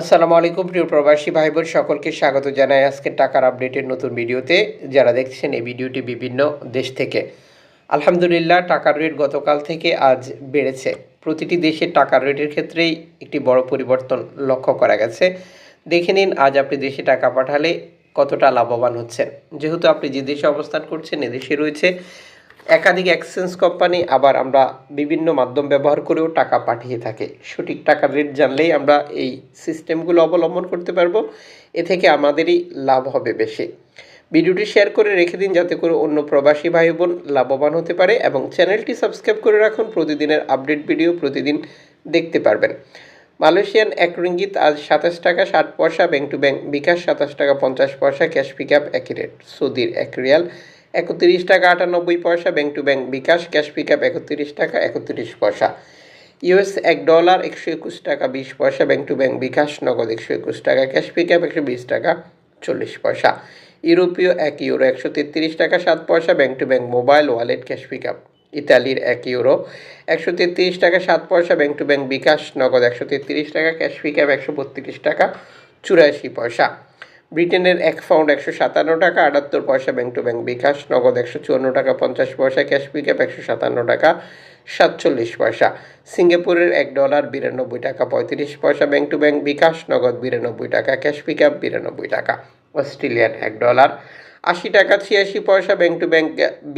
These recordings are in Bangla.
আসসালামু আলাইকুম, প্রিয় প্রবাসী ভাই বোন সকলকে স্বাগত জানাই আজকে টাকার আপডেটের নতুন ভিডিওতে। যারা দেখছেন এই ভিডিওটি বিভিন্ন দেশ থেকে। আলহামদুলিল্লাহ, টাকার রেট গতকাল থেকে আজ বেড়েছে। প্রতিটি দেশের টাকার রেটের ক্ষেত্রেই একটি বড় পরিবর্তন লক্ষ্য করা গেছে। দেখে নিন, আজ আপনি দেশে টাকা পাঠালে কতটা লাভবান হচ্ছেন। যেহেতু আপনি যে দেশে অবস্থান করছেন এদেশে রয়েছে। একাধিক এক্সচেঞ্জ কোম্পানি আবার আমরা বিভিন্ন মাধ্যম ব্যবহার করেও টাকা পাঠিয়ে থাকি। সঠিক টাকার রেট জানলেই আমরা এই সিস্টেমগুলো অবলম্বন করতে পারব। এ থেকে আমাদেরই লাভ হবে বেশি। ভিডিওটি শেয়ার করে রেখে দিন যাতে করে অন্য প্রবাসী ভাই বোন লাভবান হতে পারে এবং চ্যানেলটি সাবস্ক্রাইব করে রাখুন। প্রতিদিনের আপডেট ভিডিও প্রতিদিন দেখতে পারবেন। মালয়েশিয়ান এক রিঙ্গিত আজ সাতাশ টাকা ষাট পয়সা, ব্যাংক টু ব্যাংক বিকাশ সাতাশ টাকা পঞ্চাশ পয়সা ক্যাশ পিক আপ একই রেট সৌদির এক রিয়াল। একত্রিশ টাকা আটানব্বই পয়সা, bank to bank bKash, cash pick up একত্রিশ টাকা, একত্রিশ পয়সা। ইউএস এক ডলার একশো একুশ টাকা, বিশ পয়সা, ব্যাংক টু ব্যাংক বিকাশ, নগদ একশো একুশ টাকা, ক্যাশ পিক আপ একশো বিশ টাকা, চল্লিশ পয়সা। ইউরোপীয় এক ইউরো একশো তেত্রিশ টাকা, সাত পয়সা, bank to bank mobile wallet, cash pick up ইতালির এক ইউরো একশো তেত্রিশ টাকা, সাত পয়সা, ব্যাংক টু ব্যাংক বিকাশ, নগদ একশো তেত্রিশ টাকা, ক্যাশ পিক আপ একশো বত্রিশ টাকা, চুরাশি পয়সা। ব্রিটেনের এক পাউন্ড একশো সাতান্ন টাকা, আটাত্তর পয়সা ব্যাংক টু ব্যাংক বিকাশ, নগদ একশো চুয়ান্ন টাকা, পঞ্চাশ পয়সা ক্যাশ পিক আপ একশো সাতান্ন টাকা, সাতচল্লিশ পয়সা। সিঙ্গাপুরের এক ডলার বিরানব্বই টাকা, পঁয়ত্রিশ পয়সা ব্যাংক টু ব্যাংক বিকাশ, নগদ বিরানব্বই টাকা, ক্যাশ পিকআপ বিরানব্বই টাকা। অস্ট্রেলিয়ান এক ডলার, আশি টাকা, ছিয়াশি পয়সা ব্যাংক টু ব্যাংক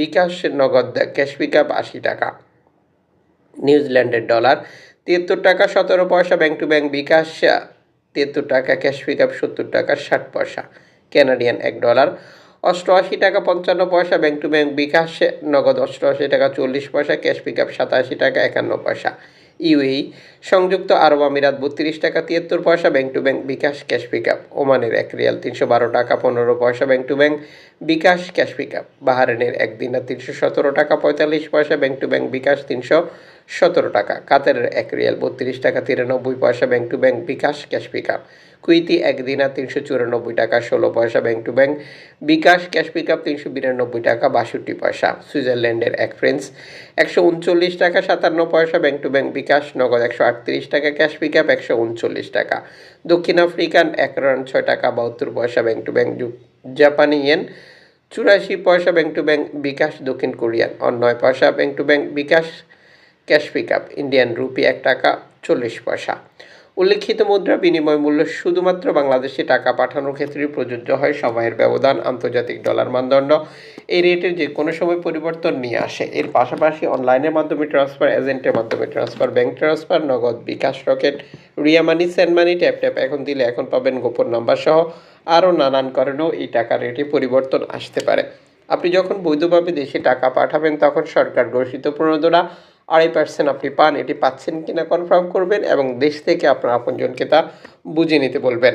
বিকাশ, নগদ ক্যাশ পিক আপ আশি টাকা। নিউজিল্যান্ডের ডলার তিয়াত্তর টাকা, সতেরো পয়সা ব্যাংক টু ব্যাংক বিকাশ তিয়াত্তর টাকা ক্যাশ পিক আপ সত্তর টাকা, ষাট পয়সা। ক্যানাডিয়ান এক ডলার অষ্টআশি টাকা, পঞ্চান্ন পয়সা ব্যাংক টু ব্যাংক বিকাশ নগদ অষ্টআশি টাকা, চল্লিশ পয়সা ক্যাশ পিক আপ সাতাশি টাকা, একান্ন পয়সা। ইউএই, সংযুক্ত আরব আমিরাত বত্রিশ টাকা তিয়াত্তর পয়সা bank to bank bKash cash pick up ওমানের এক রিয়াল তিনশো বারো টাকা, পনেরো পয়সা bank to bank bKash cash pick up বাহারেনের এক দিনার তিনশো সতেরো টাকা, পঁয়তাল্লিশ পয়সা ব্যাংক টু ব্যাংক বিকাশ, তিনশো সতেরো টাকা। কাতারের এক রিয়াল বত্রিশ টাকা তিরানব্বই পয়সা bank to bank bKash cash pick up Kuwaiti এক দিনার তিনশো চুরানব্বই টাকা, ষোলো পয়সা bank to bank bKash cash pick up তিনশো বিরানব্বই টাকা, বাষট্টি পয়সা। সুইজারল্যান্ডের এক ফ্রেন্স একশো উনচল্লিশ টাকা, সাতান্ন পয়সা ব্যাংক টু ব্যাংক বিকাশ, নগদ একশো আটত্রিশ টাকা ক্যাশ পিক আপ একশো উনচল্লিশ টাকা। দক্ষিণ আফ্রিকান এক রান ছয় টাকা, বাহাত্তর পয়সা ব্যাংক টু ব্যাংক জাপানি ইয়েন চুরাশি পয়সা ব্যাংক টু ব্যাংক বিকাশ, দক্ষিণ কোরিয়ান অন্যয় পয়সা bank to bank bKash cash pick up Indian rupee এক টাকা চল্লিশ পয়সা। উল্লেখিত মুদ্রা বিনিময় মূল্য শুধুমাত্র বাংলাদেশে টাকা পাঠানোর ক্ষেত্রে প্রযোজ্য হয়, সময়ের ব্যবধান, আন্তর্জাতিক ডলার মানদণ্ড। এই রেটের যে কোনো সময় পরিবর্তন নিয়ে আসে। এর পাশাপাশি অনলাইনের মাধ্যমে ট্রান্সফার এজেন্টের মাধ্যমে transfer, bank transfer, Nagad bKash Rocket, Ria money, send money, tap tap এখন দিলে এখন পাবেন গোপন নাম্বার সহ আরও নানান কারণেও এই টাকার রেটে পরিবর্তন আসতে পারে। আপনি যখন বৈধভাবে দেশে টাকা পাঠাবেন, তখন সরকার ঘোষিত প্রণোদনা আড়াই পার্সেন্ট আপনি পান, এটি পাচ্ছেন কিনা কনফার্ম করবেন এবং দেশ থেকে আপনার আপনজনকে তা বুঝে নিতে বলবেন।